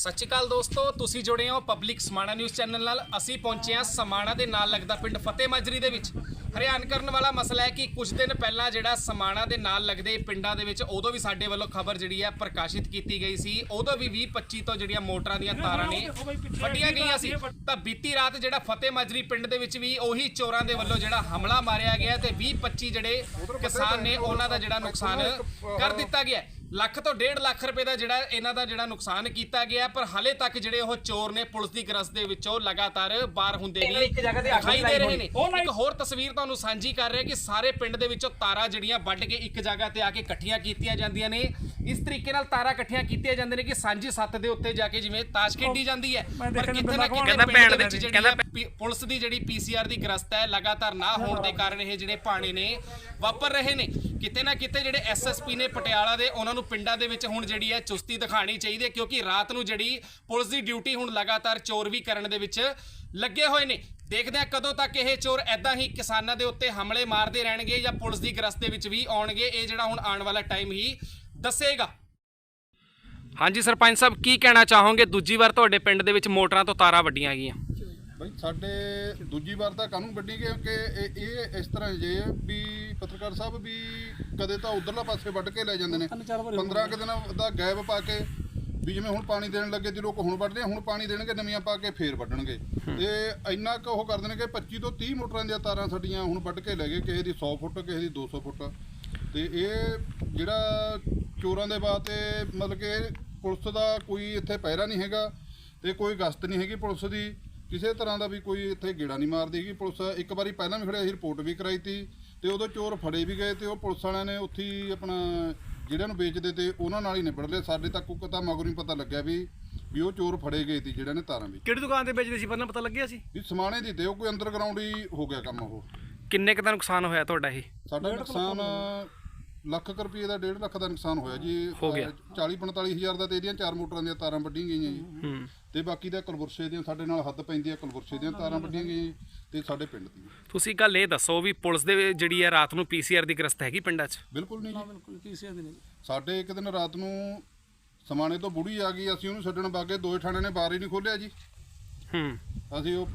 ਸਤਿ ਸ਼੍ਰੀ ਅਕਾਲ ਦੋਸਤੋ ਤੁਸੀਂ ਜੁੜੇ ਹੋ ਪਬਲਿਕ ਸਮਾਣਾ ਨਿਊਜ਼ ਚੈਨਲ ਨਾਲ। ਅਸੀਂ ਪਹੁੰਚੇ ਹਾਂ ਸਮਾਣਾ ਦੇ ਨਾਲ ਲੱਗਦਾ ਪਿੰਡ ਫਤਿਹ ਮਾਜਰੀ ਦੇ ਵਿੱਚ। ਹਰਿਆਣ ਕਰਨ ਵਾਲਾ ਮਸਲਾ ਹੈ ਕਿ ਕੁਝ ਦਿਨ ਪਹਿਲਾਂ ਜਿਹੜਾ ਸਮਾਣਾ ਦੇ ਨਾਲ ਲੱਗਦੇ ਪਿੰਡਾਂ ਦੇ ਵਿੱਚ ਉਦੋਂ ਵੀ ਸਾਡੇ ਵੱਲੋਂ ਖਬਰ ਜਿਹੜੀ ਹੈ ਪ੍ਰਕਾਸ਼ਿਤ ਕੀਤੀ ਗਈ ਸੀ। ਉਦੋਂ ਵੀ 20 25 ਤੋਂ ਜਿਹੜੀਆਂ ਮੋਟਰਾਂ ਦੀਆਂ ਤਾਰਾਂ ਨੇ ਵੱਡੀਆਂ ਗਈਆਂ ਸੀ। ਤਾਂ ਬੀਤੀ ਰਾਤ ਜਿਹੜਾ ਫਤਿਹ ਮਾਜਰੀ ਪਿੰਡ ਦੇ ਵਿੱਚ ਵੀ ਉਹੀ ਚੋਰਾਂ ਦੇ ਵੱਲੋਂ ਜਿਹੜਾ ਹਮਲਾ ਮਾਰਿਆ ਗਿਆ ਤੇ 20 25 ਜਿਹੜੇ ਕਿਸਾਨ ਨੇ ਉਹਨਾਂ ਦਾ ਜਿਹੜਾ ਨੁਕਸਾਨ ਕਰ ਦਿੱਤਾ ਗਿਆ। ਲੱਖ ਤੋਂ 1.5 ਲੱਖ ਰੁਪਏ ਦਾ ਜਿਹੜਾ ਇਹਨਾਂ ਦਾ ਜਿਹੜਾ ਨੁਕਸਾਨ ਕੀਤਾ ਗਿਆ ਪਰ ਹਲੇ ਤੱਕ ਜਿਹੜੇ ਉਹ ਚੋਰ ਨੇ ਪੁਲਿਸ ਦੀ ਗਰਸ ਦੇ ਵਿੱਚੋਂ ਲਗਾਤਾਰ ਬਾਹਰ ਹੁੰਦੇ ਵੀ ਦਿਖਾਈ ਦੇ ਰਹੇ ਨੇ। ਇੱਕ ਹੋਰ ਤਸਵੀਰ ਤੁਹਾਨੂੰ ਸਾਂਝੀ ਕਰ ਰਹੇ ਕਿ ਸਾਰੇ ਪਿੰਡ ਦੇ ਵਿੱਚੋਂ ਤਾਰਾਂ ਜਿਹੜੀਆਂ ਵੱਢ ਕੇ ਇੱਕ ਜਗ੍ਹਾ ਤੇ ਆ ਕੇ ਇਕੱਠੀਆਂ ਕੀਤੀਆਂ ਜਾਂਦੀਆਂ ਨੇ। ਇਸ ਤਰੀਕੇ ਨਾਲ ਤਾਰਾਂ ਇਕੱਠੀਆਂ ਕੀਤੀਆਂ ਜਾਂਦੀਆਂ ਨੇ ਕਿ ਸਾਂਝੀ ਸੱਤ ਦੇ ਉੱਤੇ ਜਾ ਕੇ ਜਿਵੇਂ ਤਾਸ਼ ਖੇਡੀ ਜਾਂਦੀ ਹੈ। ਪਰ ਕਿਤੇ ਨਾ ਕਿਤੇ ਪਿੰਡ ਦੇ ਵਿੱਚ ਜਿਹੜੀ ਪੁਲਿਸ ਦੀ ਜਿਹੜੀ ਪੀਸੀਆਰ ਦੀ ਗਰਸਤ ਹੈ ਲਗਾਤਾਰ ਨਾ ਹੋਣ ਦੇ ਕਾਰਨ ਇਹ ਜਿਹੜੇ ਪਾਣੇ ਨੇ ਵਾਪਰ ਰਹੇ ਨੇ। ਕਿਤੇ ਨਾ ਕਿਤੇ ਜਿਹੜੇ ਐਸਐਸਪੀ ਨੇ ਪਟਿਆਲਾ ਦੇ ਉਹਨਾਂ ਨੂੰ ਪਿੰਡਾਂ ਦੇ ਵਿੱਚ ਹੁਣ ਜਿਹੜੀ ਹੈ ਚੁਸਤੀ ਦਿਖਾਣੀ ਚਾਹੀਦੀ ਹੈ, ਕਿਉਂਕਿ ਰਾਤ ਨੂੰ ਜਿਹੜੀ ਪੁਲਿਸ ਦੀ ਡਿਊਟੀ ਹੁਣ ਲਗਾਤਾਰ ਚੋਰ ਵੀ ਕਰਨ ਦੇ ਵਿੱਚ ਲੱਗੇ ਹੋਏ ਨੇ। ਦੇਖਦੇ ਆ ਕਦੋਂ ਤੱਕ ਇਹ ਚੋਰ ਐਦਾਂ ਹੀ ਕਿਸਾਨਾਂ ਦੇ ਉੱਤੇ ਹਮਲੇ ਮਾਰਦੇ ਰਹਿਣਗੇ ਜਾਂ ਪੁਲਿਸ ਦੀ ਗ੍ਰਸਤ ਦੇ ਵਿੱਚ ਵੀ ਆਉਣਗੇ, ਇਹ ਜਿਹੜਾ ਹੁਣ ਆਉਣ ਵਾਲਾ ਟਾਈਮ ਹੀ ਦੱਸੇਗਾ। ਹਾਂਜੀ, ਸਰਪੰਚ ਸਾਹਿਬ, ਕੀ ਕਹਿਣਾ ਚਾਹੋਗੇ? ਦੂਜੀ ਵਾਰ ਤੁਹਾਡੇ ਪਿੰਡ ਦੇ ਵਿੱਚ ਮੋਟਰਾਂ ਤੋਂ ਤਾਰਾਂ ਵੱਡੀਆਂ ਗਈਆਂ। ਬਈ ਸਾਡੇ ਦੂਜੀ ਵਾਰ ਤਾਂ ਕਾਨੂੰਨ ਵੱਡੀ ਗਏ ਕਿ ਇਹ ਇਹ ਇਸ ਤਰ੍ਹਾਂ ਜੇ ਵੀ ਪੱਤਰਕਾਰ ਸਾਹਿਬ ਵੀ ਕਦੇ ਤਾਂ ਉਧਰਲਾ ਪਾਸੇ ਵੱਢ ਕੇ ਲੈ ਜਾਂਦੇ ਨੇ। 15 ਕੁ ਦਿਨ ਦਾ ਗੈਪ ਪਾ ਕੇ ਵੀ ਜਿਵੇਂ ਹੁਣ ਪਾਣੀ ਦੇਣ ਲੱਗੇ ਤੇ ਲੋਕ ਹੁਣ ਵੱਢਦੇ ਆ, ਹੁਣ ਪਾਣੀ ਦੇਣਗੇ ਨਵੀਆਂ ਪਾ ਕੇ ਫੇਰ ਵੱਢਣਗੇ। ਤੇ ਇੰਨਾ ਕੁ ਉਹ ਕਰਦੇ ਨੇ ਕਿ 25 ਤੋਂ 30 ਮੋਟਰਾਂ ਦੀਆਂ ਤਾਰਾਂ ਸਾਡੀਆਂ ਹੁਣ ਵੱਢ ਕੇ ਲੈ ਗਏ ਕਿਸੇ ਦੀ 100 ਫੁੱਟ ਕਿਸੇ ਦੀ 200 ਫੁੱਟ। ਤੇ ਇਹ ਜਿਹੜਾ ਚੋਰਾਂ ਦੇ ਬਾਤ ਤੇ ਮਤਲਬ ਕਿ ਪੁਲਿਸ ਦਾ ਕੋਈ ਇੱਥੇ ਪਹਿਰਾ ਨਹੀਂ ਹੈਗਾ ਤੇ ਕੋਈ ਗਸ਼ਤ ਨਹੀਂ ਹੈਗੀ ਪੁਲਿਸ ਦੀ। ਕਿਸੇ ਤਰ੍ਹਾਂ ਦਾ ਵੀ ਕੋਈ ਇੱਥੇ ਗੇੜਾ ਨਹੀਂ ਮਾਰਦੀ ਹੈਗੀ। ਪੁਲਿਸ ਇੱਕ ਵਾਰੀ ਪਹਿਲਾਂ ਵੀ ਖੜਿਆ ਸੀ ਰਿਪੋਰਟ ਵੀ ਕਰਾਈ ਤੀ ਤੇ ਉਦੋਂ ਚੋਰ ਫੜੇ ਵੀ ਗਏ ਤੇ ਉਹ ਪੁਲਿਸ ਵਾਲਿਆਂ ਨੇ ਉੱਥੇ ਹੀ ਆਪਣਾ ਜਿਹੜਿਆਂ ਨੂੰ ਵੇਚਦੇ ਤੇ ਉਹਨਾਂ ਨਾਲ ਹੀ ਨਿਬੜ ਲਏ। ਸਾਡੇ ਤੱਕ ਕੋਈ ਤਾਂ ਮਗਰੋਂ ਹੀ ਪਤਾ ਲੱਗਿਆ ਵੀ ਵੀ ਉਹ ਚੋਰ ਫੜੇ ਗਏ ਸੀ ਜਿਹੜਿਆਂ ਨੇ ਤਾਰਾਂ ਵੀ ਕਿਹੜੀ ਦੁਕਾਨ ਤੇ ਵੇਚਦੇ ਸੀ ਪਹਿਲਾਂ ਪਤਾ ਲੱਗਿਆ ਸੀ? ਵੀ ਸਮਾਣੇ ਦੀ ਤੇ ਉਹ ਕੋਈ ਅੰਡਰਗਰਾਉਂਡ ਹੀ ਹੋ ਗਿਆ ਕੰਮ ਉਹ। ਕਿੰਨੇ ਕੁ ਦਾ ਨੁਕਸਾਨ ਹੋਇਆ ਤੁਹਾਡਾ ਇਹ? ਸਾਡਾ ਨੁਕਸਾਨ ਲੱਖ ਕੁ ਰੁਪਏ ਦਾ 1.5 ਲੱਖ ਦਾ ਨੁਕਸਾਨ ਹੋਇਆ ਜੀ। ਹੋ ਗਿਆ। 40 45 ਹਜ਼ਾਰ ਦਾ ਤੇ ਇਹਦੀਆਂ ਚਾਰ ਮੋਟਰਾਂ ਦੀਆਂ ਤਾਰਾਂ ਵੱਢੀਆਂ ਗਈਆਂ ਜੀ। ਹੂੰ। ਤੇ ਬਾਕੀ ਦਾ ਕੁਲਵਰਸ਼ੇ ਦੀਆਂ ਸਾਡੇ ਨਾਲ ਹੱਦ ਪੈਂਦੀ ਆ ਕੁਲਵਰਸ਼ੇ ਦੀਆਂ ਤਾਰਾਂ ਵੱਢੀਆਂ ਗਈਆਂ ਜੀ ਤੇ ਸਾਡੇ ਪਿੰਡ ਦੀਆਂ। ਤੁਸੀਂ ਗੱਲ ਇਹ ਦੱਸੋ ਵੀ ਪੁਲਿਸ ਦੇ ਜਿਹੜੀ ਹੈ ਰਾਤ ਨੂੰ ਪੀਸੀਆਰ ਦੀ ਗ੍ਰਸਤ ਹੈਗੀ ਪਿੰਡਾਂ 'ਚ? ਬਿਲਕੁਲ ਨਹੀਂ ਜੀ। ਬਿਲਕੁਲ ਕਿਸੇ ਦੇ ਨਹੀਂ। ਸਾਡੇ ਇੱਕ ਦਿਨ ਰਾਤ ਨੂੰ ਸਮਾਣੇ ਤੋਂ ਬੁੜੀ ਆ ਗਈ ਅਸੀਂ ਉਹਨੂੰ ਛੱਡਣ ਬਾਗੇ ਦੋਏ ਥਾਣੇ ਨੇ ਬਾਰ ਹੀ ਨਹੀਂ ਖੋਲਿਆ ਜੀ। ਹੂੰ। ਅਸੀਂ ਉਹ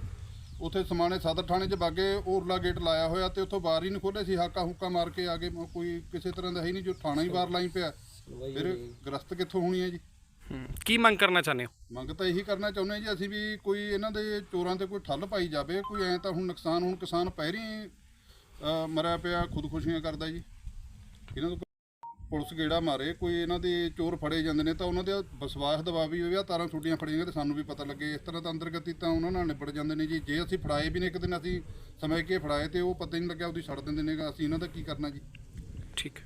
ਉੱਥੇ ਸਮਾਣੇ ਸਦਰ ਥਾਣੇ 'ਚ ਬਾਗੇ ਓਰਲਾ ਗੇਟ ਲਾਇਆ ਹੋਇਆ ਤੇ ਉੱਥੋਂ ਬਾਰ ਹੀ ਨਹੀਂ ਖੋਲਿਆ ਸੀ ਹਾਕਾ ਹੁੱਕਾ ਮਾਰ ਕੇ ਆ ਗਏ ਮ- ਕੋਈ ਕਿਸੇ ਤਰ੍ਹਾਂ ਦਾ ਹੈ ਹੀ ਨਹੀਂ ਜੋ ਥਾਣਾ ਹੀ ਬਾਰ ਲਾਈ ਪਿਆ। ਫਿਰ ਗ੍ਰਸਤ ਕਿੱਥੋਂ ਹੋਣੀ ਹੈ ਜੀ? ਕੀ ਮੰਗ ਕਰਨਾ ਚਾਹੁੰਦੇ ਹੋ? ਮੰਗ ਤਾਂ ਇਹੀ ਕਰਨਾ ਚਾਹੁੰਦੇ ਹਾਂ ਜੀ ਅਸੀਂ ਵੀ ਕੋਈ ਇਹਨਾਂ ਦੇ ਚੋਰਾਂ ਤੇ ਕੋਈ ਠੱਲ ਪਾਈ ਜਾਵੇ ਕੋਈ ਐ ਤਾਂ ਹੁਣ ਨੁਕਸਾਨ ਹੁਣ ਕਿਸਾਨ ਪਹਿਰੀ ਮਰਿਆ ਪਿਆ ਖੁਦਕੁਸ਼ੀਆਂ ਕਰਦਾ ਜੀ। ਇਹਨਾਂ ਤੋਂ ਪੁਲਿਸ ਗੇੜਾ ਮਾਰੇ, ਕੋਈ ਇਹਨਾਂ ਦੇ ਚੋਰ ਫੜੇ ਜਾਂਦੇ ਨੇ, ਤਾਂ ਉਹਨਾਂ ਦੇ ਵਿਸ਼ਵਾਸ ਦਵਾ ਵੀ ਹੋਵੇ ਆ ਤਾਰਾਂ ਛੁੱਟੀਆਂ ਫੜੀਆਂ ਤੇ ਸਾਨੂੰ ਵੀ ਪਤਾ ਲੱਗੇ। ਇਸ ਤਰ੍ਹਾਂ ਤਾਂ ਅੰਦਰਗਤੀ ਤਾਂ ਉਹਨਾਂ ਨਾਲ ਨਿਬੜ ਜਾਂਦੇ ਨੇ ਜੀ। ਜੇ ਅਸੀਂ ਫੜਾਏ ਵੀ ਨੇ ਇੱਕ ਦਿਨ, ਅਸੀਂ ਸਮੇਂ ਕੇ ਫੜਾਏ ਤੇ ਉਹ ਪਤਾ ਹੀ ਨਹੀਂ ਲੱਗਿਆ, ਉਹਦੀ ਛੱਡ ਦਿੰਦੇ ਨੇ, ਅਸੀਂ ਇਹਨਾਂ ਦਾ ਕੀ ਕਰਨਾ ਜੀ? ਠੀਕ।